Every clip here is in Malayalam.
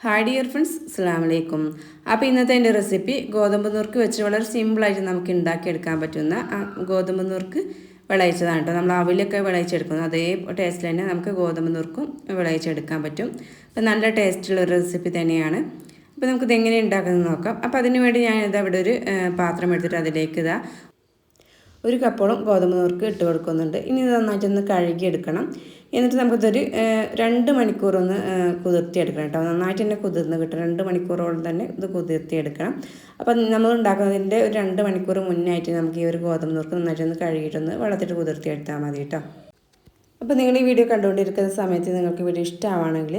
ഹായ് ഡിയർ ഫ്രണ്ട്സ് അസ്സാം വലൈക്കും അപ്പോൾ ഇന്നത്തെ എന്റെ റെസിപ്പി ഗോതമ്പ് നുറുക്ക് വെച്ച് വളരെ സിമ്പിളായിട്ട് നമുക്ക് ഉണ്ടാക്കിയെടുക്കാൻ പറ്റുന്ന ഗോതമ്പ് നുറുക്ക് വിളയിച്ചതാണ് കേട്ടോ നമ്മൾ അവിലൊക്കെ വിളയിച്ചെടുക്കുന്നു. അതേ ടേസ്റ്റിൽ തന്നെ നമുക്ക് ഗോതമ്പ് നുറുക്കും വിളയിച്ചെടുക്കാൻ പറ്റും. അപ്പോൾ നല്ല ടേസ്റ്റുള്ള ഒരു റെസിപ്പി തന്നെയാണ്. അപ്പോൾ നമുക്കിത് എങ്ങനെ ഉണ്ടാക്കുന്നത് നോക്കാം. അപ്പോൾ അതിന് വേണ്ടി ഞാൻ ഇതാ ഒരു പാത്രം എടുത്തിട്ട് അതിലേക്ക് ഇതാ ഒരു കപ്പോളം ഗോതമ്പ് നുറുക്ക് ഇട്ട് കൊടുക്കുന്നുണ്ട്. ഇനി നന്നായിട്ടൊന്ന് കഴുകിയെടുക്കണം. എന്നിട്ട് നമുക്കിതൊരു രണ്ട് മണിക്കൂറൊന്ന് കുതിർത്തിയെടുക്കണം കേട്ടോ. നന്നായിട്ട് തന്നെ കുതിർന്ന് കിട്ടും രണ്ട് മണിക്കൂറോളം തന്നെ ഇത് കുതിർത്തിയെടുക്കണം. അപ്പം നമ്മൾ ഉണ്ടാക്കുന്നതിന്റെ ഒരു രണ്ട് മണിക്കൂർ മുന്നായിട്ട് നമുക്ക് ഈ ഒരു ഗോതമ്പ് നുറുക്ക് നന്നായിട്ടൊന്ന് കഴുകിയിട്ടൊന്ന് വെള്ളത്തിട്ട് കുതിർത്തിയെടുത്താൽ മതി കേട്ടോ. അപ്പോൾ നിങ്ങൾ ഈ വീഡിയോ കണ്ടുകൊണ്ടിരിക്കുന്ന സമയത്ത് നിങ്ങൾക്ക് വീഡിയോ ഇഷ്ടമാണെങ്കിൽ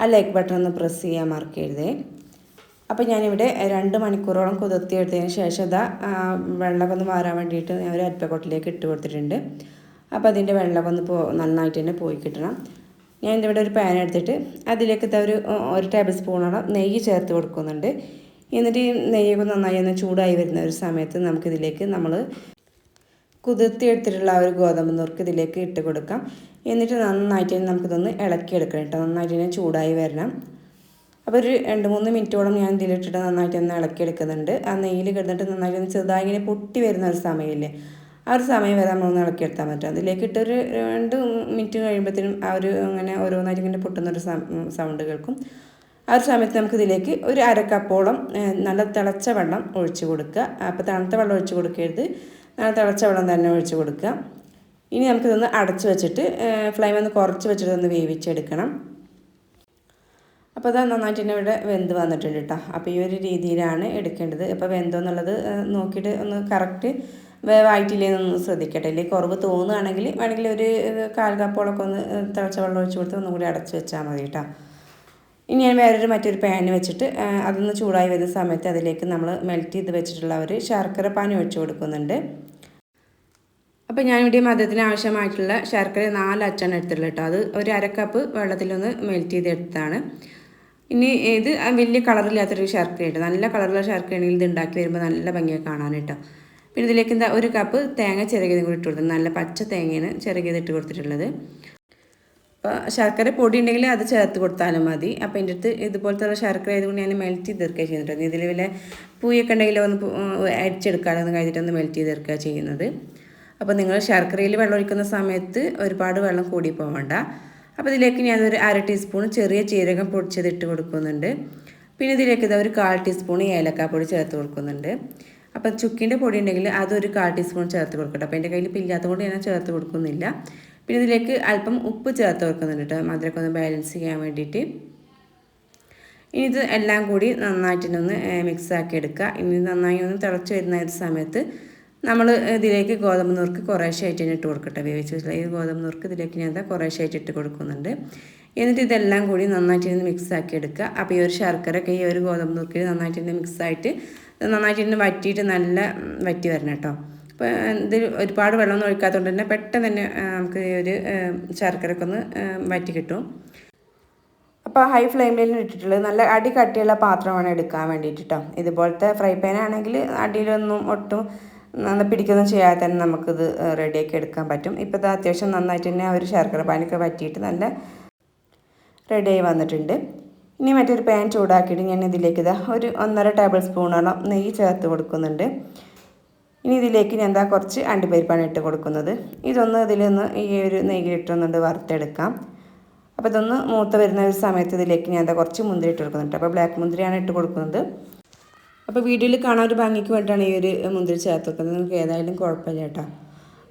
ആ ലൈക്ക് ബട്ടൺ ഒന്ന് പ്രസ് ചെയ്യാൻ മറക്കരുതേ. അപ്പോൾ ഞാനിവിടെ രണ്ട് മണിക്കൂറോളം കുതിർത്തിയെടുത്തതിന് ശേഷം ഇതാ വെള്ളമൊന്ന് ഒന്ന് മാറാൻ വേണ്ടിയിട്ട് ഞാൻ ഒരു അരിപ്പക്കൊട്ടിലേക്ക് ഇട്ട് കൊടുത്തിട്ടുണ്ട്. അപ്പോൾ അതിന്റെ വെള്ളമൊക്കെ ഒന്ന് പോ നന്നായിട്ട് തന്നെ പോയി കിട്ടണം. ഞാൻ ഇവിടെ ഒരു പാൻ എടുത്തിട്ട് അതിലേക്ക് ഒരു ഒരു ടേബിൾ സ്പൂണോളം നെയ്യ് ചേർത്ത് കൊടുക്കുന്നുണ്ട്. എന്നിട്ട് ഈ നെയ്യൊക്കെ നന്നായി ഒന്ന് ചൂടായി വരുന്ന ഒരു സമയത്ത് നമുക്കിതിലേക്ക് നമ്മൾ കുതിർത്തി എടുത്തിട്ടുള്ള ആ ഒരു ഗോതമ്പ് നുറുക്ക് ഇതിലേക്ക് ഇട്ട് കൊടുക്കാം. എന്നിട്ട് നന്നായിട്ട് തന്നെ നമുക്കിതൊന്ന് ഇളക്കിയെടുക്കണം കേട്ടോ. നന്നായിട്ട് തന്നെ ചൂടായി വരണം. അപ്പോൾ ഒരു രണ്ട് മൂന്ന് മിനിറ്റോളം ഞാൻ ഇതിലിട്ടിട്ട് നന്നായിട്ട് ഒന്ന് ഇളക്കി ഇളക്കിയെടുക്കുന്നുണ്ട്. ആ നെയ്യിൽ കിടന്നിട്ട് നന്നായിട്ട് ഒന്ന് ചെറുതായി ഇങ്ങനെ പൊട്ടി വരുന്ന ഒരു സമയമില്ലേ? ആ ഒരു സമയം വരെ നമ്മളൊന്ന് ഇളക്കിയെടുത്താൽ പറ്റും അതിലേക്ക് ഇട്ടൊരു രണ്ട് മിനിറ്റ് കഴിയുമ്പോഴത്തേനും ആ ഒരു അങ്ങനെ ഓരോന്നായിട്ട് ഇങ്ങനെ പൊട്ടുന്നൊരു സൗണ്ട് കേൾക്കും. ആ ഒരു സമയത്ത് നമുക്ക് ഇതിലേക്ക് ഒരു അരക്കപ്പോളം നല്ല തിളച്ച വെള്ളം ഒഴിച്ചു കൊടുക്കുക. അപ്പോൾ തണുത്ത വെള്ളം ഒഴിച്ച് കൊടുക്കരുത്. നല്ല തിളച്ച വെള്ളം തന്നെ ഒഴിച്ച് കൊടുക്കുക. ഇനി നമുക്കിതൊന്ന് അടച്ച് വെച്ചിട്ട് ഫ്ലെയിം ഒന്ന് കുറച്ച് വെച്ചിട്ട് ഒന്ന് വേവിച്ചെടുക്കണം. അപ്പോൾ അത് നന്നായിട്ട് തന്നെ ഇവിടെ വെന്ത് വന്നിട്ടുണ്ട് കേട്ടോ അപ്പോൾ ഈ ഒരു രീതിയിലാണ് എടുക്കേണ്ടത്. അപ്പോൾ വെന്തോ എന്നുള്ളത് നോക്കിയിട്ട് ഒന്ന് കറക്റ്റ് വേവായിട്ടില്ലേ എന്നൊന്ന് ശ്രദ്ധിക്കട്ടെ. അല്ലെങ്കിൽ കുറവ് തോന്നുകയാണെങ്കിൽ വേണമെങ്കിൽ ഒരു കാൽ കപ്പോളൊക്കെ ഒന്ന് തിളച്ച വെള്ളം ഒഴിച്ച് കൊടുത്ത് ഒന്നും കൂടി അടച്ച് വെച്ചാൽ മതി കേട്ടോ ഇനി ഞാൻ വേറൊരു മറ്റൊരു പാൻ വെച്ചിട്ട് അതൊന്ന് ചൂടായി വരുന്ന സമയത്ത് അതിലേക്ക് നമ്മൾ മെൽറ്റ് ചെയ്ത് വെച്ചിട്ടുള്ള ഒരു ശർക്കര പാനി ഒഴിച്ചു കൊടുക്കുന്നുണ്ട്. അപ്പോൾ ഞാനിവിടെ മധുരത്തിന് ആവശ്യമായിട്ടുള്ള ശർക്കര നാല് അച്ചാണ് എടുത്തിട്ടുള്ളത് കേട്ടോ അത് ഒരു അര കപ്പ് വെള്ളത്തിലൊന്ന് മെൽറ്റ് ചെയ്തെടുത്താണ് ഇനി ഇത് വലിയ കളറില്ലാത്തൊരു ശർക്കര നല്ല കളറുള്ള ശർക്കരയാണെങ്കിൽ ഇത് ഉണ്ടാക്കി വരുമ്പോൾ നല്ല ഭംഗിയായി കാണാൻ കേട്ടോ. പിന്നെ ഇതിലേക്ക് എന്താ ഒരു കപ്പ് തേങ്ങ ചിരകിയതും കൂടി ഇട്ട് കൊടുത്തത് നല്ല പച്ച തേങ്ങയാണ് ചിരകിയത് ഇട്ട് കൊടുത്തിട്ടുള്ളത്. അപ്പോൾ ശർക്കര പൊടി ഉണ്ടെങ്കിൽ അത് ചേർത്ത് കൊടുത്താലും മതി. അപ്പോൾ എന്റെ അടുത്ത് ഇതുപോലത്തെ ഉള്ള ശർക്കര ആയതുകൊണ്ട് ഞാൻ മെൽറ്റ് ചെയ്ത് തീർക്കുക ചെയ്യുന്നുണ്ട് ഇതിൽ വല്ല പൂയൊക്കെ ഉണ്ടെങ്കിൽ ഒന്ന് അടിച്ചെടുക്കാതെ ഒന്ന് മെൽറ്റ് തീർക്കുക ചെയ്യുന്നത്. അപ്പോൾ നിങ്ങൾ ശർക്കരയിൽ വെള്ളം ഒഴിക്കുന്ന സമയത്ത് ഒരുപാട് വെള്ളം കൂടി പോകണ്ട അപ്പോൾ ഇതിലേക്ക് ഞാനൊരു അര ടീസ്പൂൺ ചെറിയ ജീരകം പൊടിച്ചത് ഇട്ട് കൊടുക്കുന്നുണ്ട്. പിന്നെ ഇതിലേക്ക് ഇതാ ഒരു കാൽ ടീസ്പൂൺ ഏലക്കാപ്പൊടി ചേർത്ത് കൊടുക്കുന്നുണ്ട്. അപ്പോൾ ചുക്കിന്റെ പൊടി ഉണ്ടെങ്കിൽ അതൊരു കാൽ ടീസ്പൂൺ ചേർത്ത് കൊടുക്കട്ടെ. അപ്പോൾ എന്റെ കയ്യിൽ ഇല്ലാത്തതുകൊണ്ട് ഞാൻ ചേർത്ത് കൊടുക്കുന്നില്ല. പിന്നെ ഇതിലേക്ക് അല്പം ഉപ്പ് ചേർത്ത് കൊടുക്കുന്നുണ്ട് കേട്ടോ. മധുരമൊക്കെ ഒന്ന് ബാലൻസ് ചെയ്യാൻ വേണ്ടിയിട്ട്. ഇനി ഇത് എല്ലാം കൂടി നന്നായിട്ടൊന്ന് മിക്സ് ആക്കി എടുക്കുക. ഇനി നന്നായി ഒന്ന് തിളച്ച് വരുന്ന ഒരു സമയത്ത് നമ്മൾ ഇതിലേക്ക് ഗോതമ്പ് നുറുക്ക് കുറേശ്ശെ ആയിട്ട് ഇട്ട് കൊടുക്കട്ടെ വേവിച്ച് ഈ ഗോതമ്പ് നുറുക്ക് ഇതിലേക്ക് ഞാൻ കുറേശ്ശെ ആയിട്ട് ഇട്ട് കൊടുക്കുന്നുണ്ട്. എന്നിട്ട് ഇതെല്ലാം കൂടി നന്നായിട്ട് ഇരുന്ന് മിക്സ് ആക്കി എടുക്കുക. അപ്പോൾ ഈ ഒരു ശർക്കര ഒക്കെ ഈ ഒരു ഗോതമ്പ് നുറുക്കിൽ നന്നായിട്ട് ഇരുന്ന് മിക്സ് ആയിട്ട് നന്നായിട്ട് ഇരുന്ന് വറ്റിയിട്ട് നല്ല വറ്റി വരണം കേട്ടോ. അപ്പോൾ ഇത് ഒരുപാട് വെള്ളമൊന്നും ഒഴിക്കാത്തതുകൊണ്ട് തന്നെ പെട്ടെന്ന് തന്നെ നമുക്ക് ഈ ഒരു ശർക്കരയൊക്കെ ഒന്ന് വറ്റി കിട്ടും. അപ്പോൾ ഹൈ ഫ്ലെയിമിൽ ഇട്ടിട്ടുള്ളത് നല്ല അടി കട്ടിയുള്ള പാത്രമാണ് എടുക്കാൻ വേണ്ടിയിട്ട് കേട്ടോ ഇതുപോലത്തെ ഫ്രൈ പാൻ ആണെങ്കിൽ അടിയിലൊന്നും ഒട്ടും നന്ന പിടിക്കൊന്നും ചെയ്യാതെ തന്നെ നമുക്കിത് റെഡിയാക്കി എടുക്കാൻ പറ്റും. ഇപ്പോൾ ഇത് അത്യാവശ്യം നന്നായിട്ട് തന്നെ ആ ഒരു ശർക്കര പാനൊക്കെ പറ്റിയിട്ട് നല്ല റെഡിയായി വന്നിട്ടുണ്ട്. ഇനി മറ്റൊരു പാൻ ചൂടാക്കിയിട്ട് ഞാൻ ഇതിലേക്ക് ഇതാ ഒരു ഒന്നര ടേബിൾ സ്പൂണോളം നെയ്യ് ചേർത്ത് കൊടുക്കുന്നുണ്ട്. ഇനി ഇതിലേക്ക് ഞാൻ എന്താ കുറച്ച് അണ്ടിപ്പരിപ്പാണ് ഇട്ട് കൊടുക്കുന്നത്. ഇതൊന്ന് ഇതിലൊന്ന് ഈ ഒരു നെയ്യ് നെയ്യിലിട്ടൊന്നുണ്ട് വറുത്തെടുക്കാം. അപ്പോൾ ഇതൊന്ന് മൂത്ത് വരുന്ന ഒരു സമയത്ത് ഇതിലേക്ക് ഞാൻ എന്താ കുറച്ച് മുന്തിരി ഇട്ട് കൊടുക്കുന്നുണ്ട്. അപ്പോൾ ബ്ലാക്ക് മുന്തിരിയാണ് ഇട്ട് കൊടുക്കുന്നത്. അപ്പോൾ വീഡിയോയിൽ കാണാൻ ഒരു ഭംഗിക്ക് വേണ്ടിയിട്ടാണ് ഈ ഒരു മുന്തിരി ചേർത്ത് വെക്കുന്നത് നിങ്ങൾക്ക് ഏതായാലും കുഴപ്പമില്ല കേട്ടോ.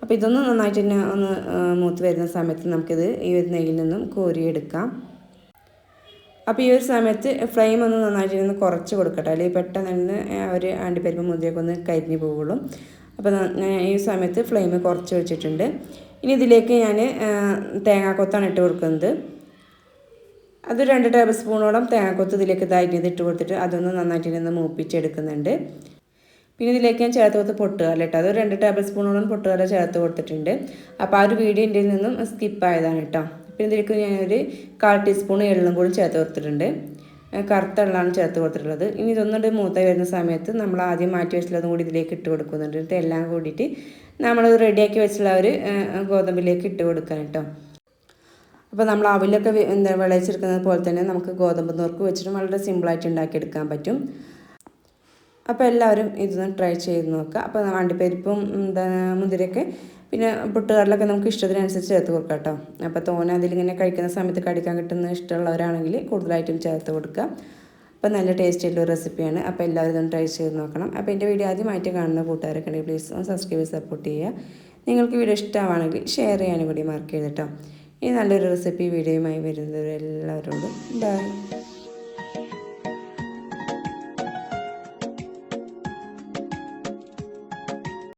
അപ്പോൾ ഇതൊന്ന് നന്നായിട്ട് തന്നെ ഒന്ന് മൂത്ത് വരുന്ന സമയത്ത് നമുക്കിത് ഈ ഒരു നെയ്യിൽ നിന്നും കോരിയെടുക്കാം. അപ്പോൾ ഈ ഒരു സമയത്ത് ഫ്ലെയിം ഒന്ന് നന്നായിട്ട് ഒന്ന് കുറച്ച് കൊടുക്കട്ടെ. അല്ലെങ്കിൽ പെട്ടെന്ന് തന്നെ ഒരു അണ്ടിപ്പരിപ്പ് മുന്തിരിയൊക്കെ ഒന്ന് കരിഞ്ഞു പോവുള്ളൂ. അപ്പോൾ ഈ സമയത്ത് ഫ്ലെയിം കുറച്ച് വെച്ചിട്ടുണ്ട്. ഇനി ഇതിലേക്ക് ഞാൻ തേങ്ങാക്കൊത്താണ് ഇട്ട് കൊടുക്കുന്നത്. അത് രണ്ട് ടേബിൾ സ്പൂണോളം തേങ്ങാക്കൊത്ത് ഇതിലേക്ക് ഇതായിട്ട് ഇത് ഇട്ട് കൊടുത്തിട്ട് അതൊന്ന് നന്നായിട്ട് ഇരുന്ന് മൂപ്പിച്ചെടുക്കുന്നുണ്ട്. പിന്നെ ഇതിലേക്ക് ഞാൻ ചേർത്ത് കൊടുത്ത് പൊട്ടുകല കേട്ടോ അത് രണ്ട് ടേബിൾ സ്പൂണോളം പൊട്ടുകല ചേർത്ത് കൊടുത്തിട്ടുണ്ട്. അപ്പോൾ ആ ഒരു വീഡിയോ എന്റെ നിന്നും സ്കിപ്പ് ആയതാണ് കേട്ടോ. പിന്നെ ഇതിലേക്ക് ഞാനൊരു കാൽ ടീസ്പൂൺ എള്ളും കൂടി ചേർത്ത് കൊടുത്തിട്ടുണ്ട്. കറുത്ത എള്ളാണ് ചേർത്ത് കൊടുത്തിട്ടുള്ളത്. ഇനി ഇതൊന്നുകൂടി മൂത്ത വരുന്ന സമയത്ത് നമ്മൾ ആദ്യം മാറ്റി വെച്ചിട്ടുള്ളതും കൂടി ഇതിലേക്ക് ഇട്ട് കൊടുക്കുന്നുണ്ട്. എല്ലാം കൂടിയിട്ട് നമ്മൾ റെഡിയാക്കി വെച്ചിട്ടുള്ള ഒരു ഗോതമ്പിലേക്ക് ഇട്ട് കൊടുക്കാൻ കേട്ടോ. അപ്പോൾ നമ്മൾ അവിലൊക്കെ എന്താ വിളയിച്ചെടുക്കുന്നത് പോലെ തന്നെ നമുക്ക് ഗോതമ്പ് നുറുക്ക് വെച്ചിട്ട് വളരെ സിമ്പിളായിട്ട് ഉണ്ടാക്കിയെടുക്കാൻ പറ്റും. അപ്പോൾ എല്ലാവരും ഇതൊന്ന് ട്രൈ ചെയ്ത് നോക്കുക അപ്പോൾ അണ്ടിപ്പരിപ്പും എന്താ മുന്തിരിയൊക്കെ പിന്നെ പുട്ടുകാരിലൊക്കെ നമുക്ക് ഇഷ്ടത്തിനനുസരിച്ച് ചേർത്ത് കൊടുക്കാം കേട്ടോ. അപ്പോൾ തോന അതിലിങ്ങനെ കഴിക്കുന്ന സമയത്ത് കടിക്കാൻ കിട്ടുന്ന ഇഷ്ടമുള്ളവരാണെങ്കിൽ കൂടുതലായിട്ടും ചേർത്ത് കൊടുക്കുക അപ്പോൾ നല്ല ടേസ്റ്റ് ഒരു റെസിപ്പിയാണ് അപ്പോൾ എല്ലാവരും ഇതൊന്ന് ട്രൈ ചെയ്ത് നോക്കണം. അപ്പോൾ എന്റെ വീഡിയോ ആദ്യമായിട്ട് കാണുന്ന കൂട്ടുകാരൊക്കെ ഉണ്ടെങ്കിൽ പ്ലീസ് സബ്സ്ക്രൈബ് സപ്പോർട്ട് ചെയ്യുക. നിങ്ങൾക്ക് വീഡിയോ ഇഷ്ടമാണെങ്കിൽ ഷെയർ ചെയ്യാനും കൂടി മാർക്ക് ചെയ്ത് കേട്ടോ. ഈ നല്ലൊരു റെസിപ്പി വീഡിയോയുമായി വരുന്നവരെല്ലാവരോടും ബൈ